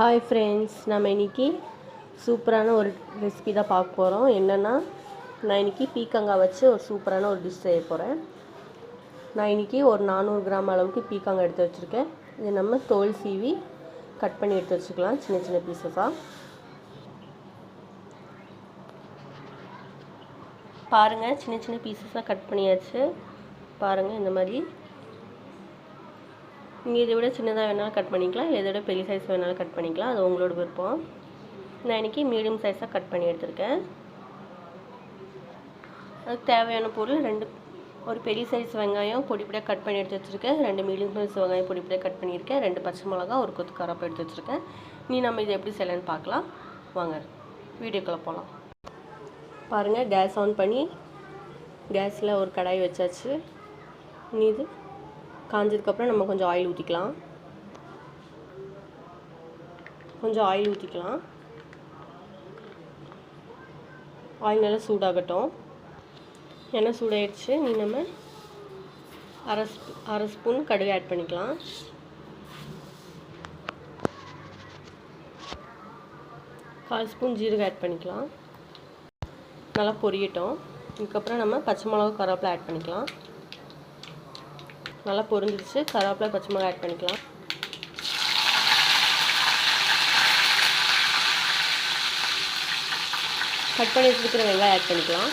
Hi friends நம்ம இன்றைக்கி சூப்பரான ஒரு ரெசிபி தான் பார்க்க போகிறோம் என்னென்னா நான் இன்றைக்கி பீக்கங்காய் வச்சு ஒரு சூப்பரான ஒரு டிஷ் செய்ய போகிறேன் நான் இன்றைக்கி ஒரு நானூறு கிராம் அளவுக்கு பீக்கங்காய் எடுத்து வச்சுருக்கேன். இது நம்ம தோல் சீவி கட் பண்ணி எடுத்து வச்சுக்கலாம் சின்ன சின்ன பீசஸாக பாருங்கள் சின்ன சின்ன பீசஸாக கட் பண்ணியாச்சு. பாருங்கள் இந்த மாதிரி நீங்கள் இதை விட சின்னதாக வேணாலும் கட் பண்ணிக்கலாம். இல்லை இதை விட பெரிய சைஸ் வேணாலும் கட் பண்ணிக்கலாம். அது உங்களோட விருப்பம். நான் இன்றைக்கி மீடியம் சைஸாக கட் பண்ணி எடுத்திருக்கேன். அதுக்கு தேவையான பொருள் ரெண்டு ஒரு பெரிய சைஸ் வெங்காயம் பொடிப்படியாக கட் பண்ணி எடுத்து வச்சுருக்கேன். ரெண்டு மீடியம் சைஸ் வெங்காயம் பொடிப்படியாக கட் பண்ணியிருக்கேன். ரெண்டு பச்சை மிளகா ஒரு கொத்து கரப்பு எடுத்து வச்சுருக்கேன். நீ நம்ம இதை எப்படி செய்யலான்னு பார்க்கலாம். வாங்க வீடியோக்குள்ளே போகலாம் பாருங்கள் கேஸ் ஆன் பண்ணி கேஸில் ஒரு கடாய் வச்சாச்சு. நீ இது காஞ்சதுக்கப்புறம் நம்ம கொஞ்சம் ஆயில் ஊற்றிக்கலாம் கொஞ்சம் ஆயில் ஊற்றிக்கலாம் ஆயில் நல்லா சூடாகட்டும். எண்ணெய் சூடாயிடுச்சு. நீ நம்ம அரை அரை ஸ்பூன் கடுகு ஆட் பண்ணிக்கலாம். கால் ஸ்பூன் ஜீரகம் ஆட் பண்ணிக்கலாம். நல்லா பொரியட்டும். இதுக்கப்புறம் நம்ம பச்சை மிளகா கருவேப்பிலை ஆட் பண்ணிக்கலாம். நல்லா பொரிஞ்சிருச்சு. கருவேப்பிலை பச்சை மிளகாய் ஆட் பண்ணிக்கலாம். கட் பண்ணி வச்சுருக்கிற வெங்காயம் ஆட் பண்ணிக்கலாம்.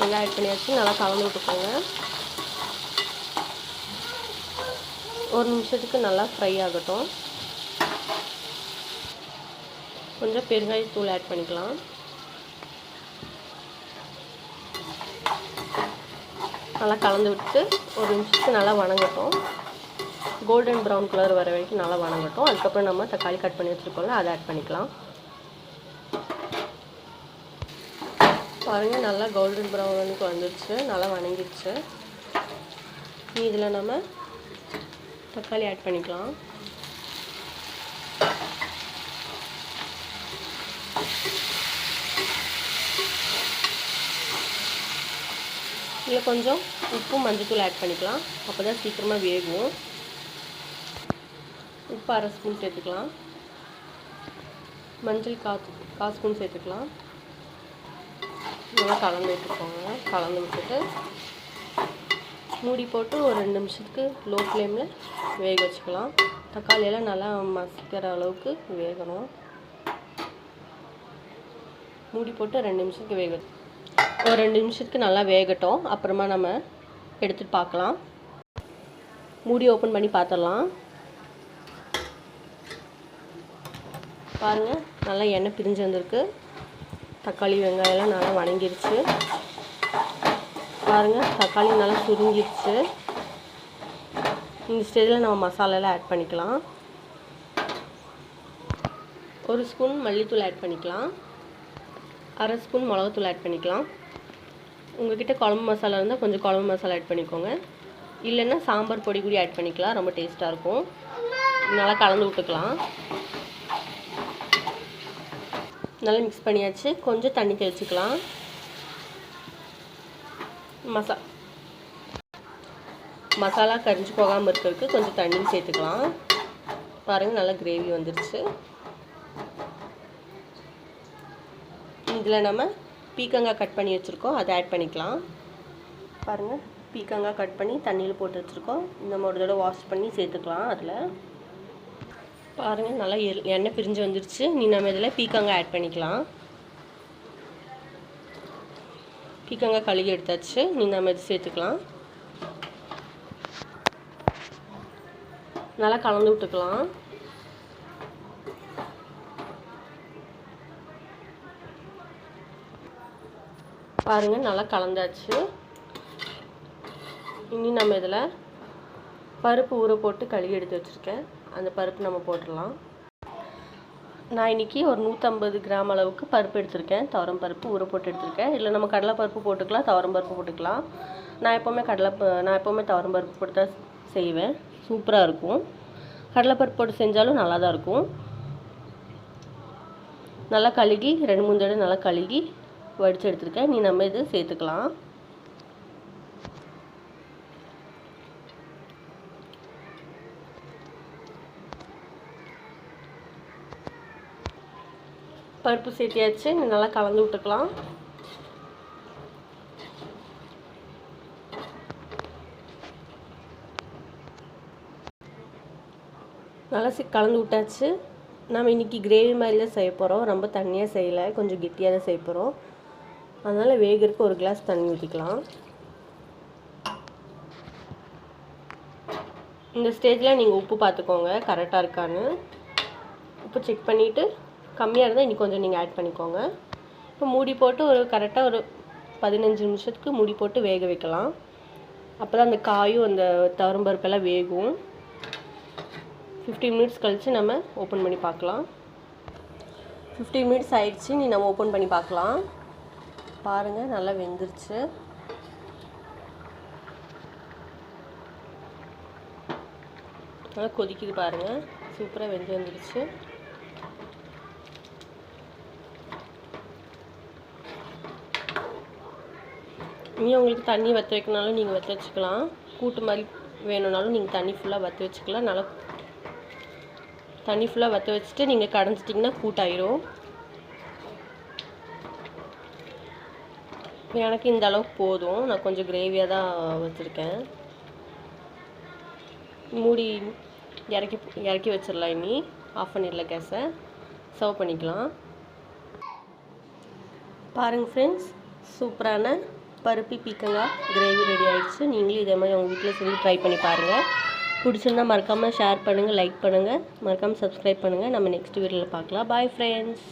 வெங்காயம் ஆட் பண்ணியாச்சு. நல்லா கலந்து விட்டுக்கோங்க. ஒரு நிமிஷத்துக்கு நல்லா ஃப்ரை ஆகட்டும். கொஞ்சம் பெருங்காயத்தூள் ஆட் பண்ணிக்கலாம். நல்லா கலந்து விட்டு ஒரு நிமிஷத்துக்கு நல்லா வணங்கட்டும். கோல்டன் ப்ரௌன் கலர் வர வரைக்கும் நல்லா வணங்கட்டும். அதுக்கப்புறம் நம்ம தக்காளி கட் பண்ணி வச்சுருக்கோம்ல அதை ஆட் பண்ணிக்கலாம். பாருங்கள் நல்லா கோல்டன் ப்ரௌனுக்கு வந்துடுச்சு நல்லா வணங்கிடுச்சு. இதில் நம்ம தக்காளி ஆட் பண்ணிக்கலாம். இதில் கொஞ்சம் உப்பும் மஞ்சத்தூள் ஆட் பண்ணிக்கலாம். அப்போ தான் சீக்கிரமாக வேகும். உப்பு அரை ஸ்பூன் சேர்த்துக்கலாம். மஞ்சள் கா கால் ஸ்பூன் சேர்த்துக்கலாம். நல்லா கலந்து விட்டுருக்கோங்க கலந்து விட்டுட்டு மூடி போட்டு ஒரு ரெண்டு நிமிஷத்துக்கு லோ ஃப்ளேமில் வேக வச்சுக்கலாம். தக்காளியெல்லாம் நல்லா மசிக்கிற அளவுக்கு வேகணும். மூடி போட்டு ரெண்டு நிமிஷத்துக்கு வேக ஒரு ரெண்டு நிமிஷத்துக்கு நல்லா வேகட்டும். அப்புறமா நம்ம எடுத்துகிட்டு பார்க்கலாம். மூடி ஓப்பன் பண்ணி பார்த்துடலாம். பாருங்கள் நல்லா எண்ணெய் பிரிஞ்சு வந்திருக்கு. தக்காளி வெங்காயம்லாம் நல்லா வணங்கிருச்சு. பாருங்கள் தக்காளி நல்லா சுருங்கிருச்சு. இந்த ஸ்டேஜில் நம்ம மசாலாலாம் ஆட் பண்ணிக்கலாம். ஒரு ஸ்பூன் மல்லித்தூள் ஆட் பண்ணிக்கலாம். அரை ஸ்பூன் மிளகாத்தூள் ஆட் பண்ணிக்கலாம். உங்கள்கிட்ட குழம்பு மசாலா இருந்தால் கொஞ்சம் குழம்பு மசாலா ஆட் பண்ணிக்கோங்க. இல்லைன்னா சாம்பார் பொடி கூட ஆட் பண்ணிக்கலாம் ரொம்ப டேஸ்ட்டாக இருக்கும். நல்லா கலந்து விட்டுக்கலாம். நல்லா மிக்ஸ் பண்ணியாச்சு. கொஞ்சம் தண்ணி தெளிச்சுக்கலாம். மசா மசாலா கரிஞ்சு போகாமல் இருக்கிறதுக்கு கொஞ்சம் தண்ணியும் சேர்த்துக்கலாம். பாருங்கள் நல்லா கிரேவி வந்துருச்சு. இதில் நம்ம பீக்கங்காய் கட் பண்ணி வச்சுருக்கோம். அதை ஆட் பண்ணிக்கலாம். பாருங்கள் பீக்கங்காய் கட் பண்ணி தண்ணியில் போட்டு வச்சுருக்கோம். நம்ம ஒரு தடவை வாஷ் பண்ணி சேர்த்துக்கலாம் அதில். பாருங்கள் நல்லா எண்ணெய் பிரிஞ்சு வந்துருச்சு. நீ நம்ம இதில் பீக்கங்காய் ஆட் பண்ணிக்கலாம். பீக்கங்காய் கழுகி எடுத்தாச்சு. நீ நம்ம இது சேர்த்துக்கலாம். நல்லா கலந்து விட்டுக்கலாம். பாருங்கள் நல்லா கலந்தாச்சு. இனி நம்ம இதில் பருப்பு ஊற போட்டு கழுவி எடுத்து வச்சுருக்கேன். அந்த பருப்பு நம்ம போட்டுடலாம். நான் இன்றைக்கி ஒரு நூற்றம்பது கிராம் அளவுக்கு பருப்பு எடுத்திருக்கேன். துவரம் பருப்பு ஊற போட்டு எடுத்திருக்கேன். இல்லை நம்ம கடலை பருப்பு போட்டுக்கலாம் துவரம் பருப்பு போட்டுக்கலாம். நான் எப்போவுமே கடலை நான் எப்போவுமே துவரம் பருப்பு போட்டு தான் செய்வேன். சூப்பராக இருக்கும். கடலைப்பருப்பு போட்டு செஞ்சாலும் நல்லா தான் இருக்கும். நல்லா கழுகி ரெண்டு மூணு தடவை நல்லா கழுகி வடித்து எடுத்திருக்கேன். நீ நம்ம இது சேர்த்துக்கலாம். பருப்பு சேர்த்தியாச்சு. நீ நல்லா கலந்து விட்டுக்கலாம். நல்லா கலந்து விட்டாச்சு. நம்ம இன்றைக்கி கிரேவி மாதிரி தான் செய்ய போகிறோம் ரொம்ப தண்ணியாக செய்யலை. கொஞ்சம் கெட்டியாக தான் செய்ய போகிறோம் அதனால் வேகிறதுக்கு ஒரு கிளாஸ் தண்ணி ஊற்றிக்கலாம் இந்த ஸ்டேஜில் நீங்கள் உப்பு பார்த்துக்கோங்க கரெக்டாக இருக்கான்னு. உப்பு செக் பண்ணிவிட்டு கம்மியாக இருந்தால் இன்னும் கொஞ்சம் நீங்கள் ஆட் பண்ணிக்கோங்க. இப்போ மூடி போட்டு ஒரு கரெக்டாக ஒரு பதினஞ்சு நிமிஷத்துக்கு மூடி போட்டு வேக வைக்கலாம். அப்போ தான் அந்த காயும் அந்த தரும்பருப்பெல்லாம் வேகும். ஃபிஃப்டீன் மினிட்ஸ் கழித்து நம்ம ஓப்பன் பண்ணி பார்க்கலாம் ஃபிஃப்டீன் மினிட்ஸ் ஆயிடுச்சு நீ நம்ம ஓப்பன் பண்ணி பார்க்கலாம் பாருங்கள் நல்லா வெந்துருச்சு. நல்லா கொதிக்குது பாருங்கள் சூப்பராக வெந்து வந்துடுச்சு இனி உங்களுக்கு தண்ணி வற்ற வைக்கணுனாலும் நீங்கள் வற்ற வச்சுக்கலாம். கூட்டு மாதிரி வேணும்னாலும் நீங்கள் தண்ணி ஃபுல்லாக வற்ற வச்சுக்கலாம். நல்லா தண்ணி ஃபுல்லாக வற்ற வச்சுட்டு நீங்கள் கடைஞ்சிட்டிங்கன்னா கூட்டாயிரும். எனக்கு இந்த அளவுக்கு போதும். நான் கொஞ்சம் கிரேவியாக தான் வச்சுருக்கேன். மூடி இறக்கி இறக்கி வச்சிடலாம் இனி. ஆஃப் பண்ணிடலாம் கேஸை சர்வ் பண்ணிக்கலாம். பாருங்கள் ஃப்ரெண்ட்ஸ் சூப்பரான பருப்பி பீக்கங்காய் கிரேவி ரெடி ஆகிடுச்சு நீங்களும் இதே மாதிரி உங்கள் வீட்டில் செஞ்சு ட்ரை பண்ணி பாருங்கள் பிடிச்சிருந்தா மறக்காமல் ஷேர் பண்ணுங்கள் லைக் பண்ணுங்கள் மறக்காமல் சப்ஸ்கிரைப் பண்ணுங்கள் நம்ம நெக்ஸ்ட் வீடியோவில் பார்க்கலாம். Bye friends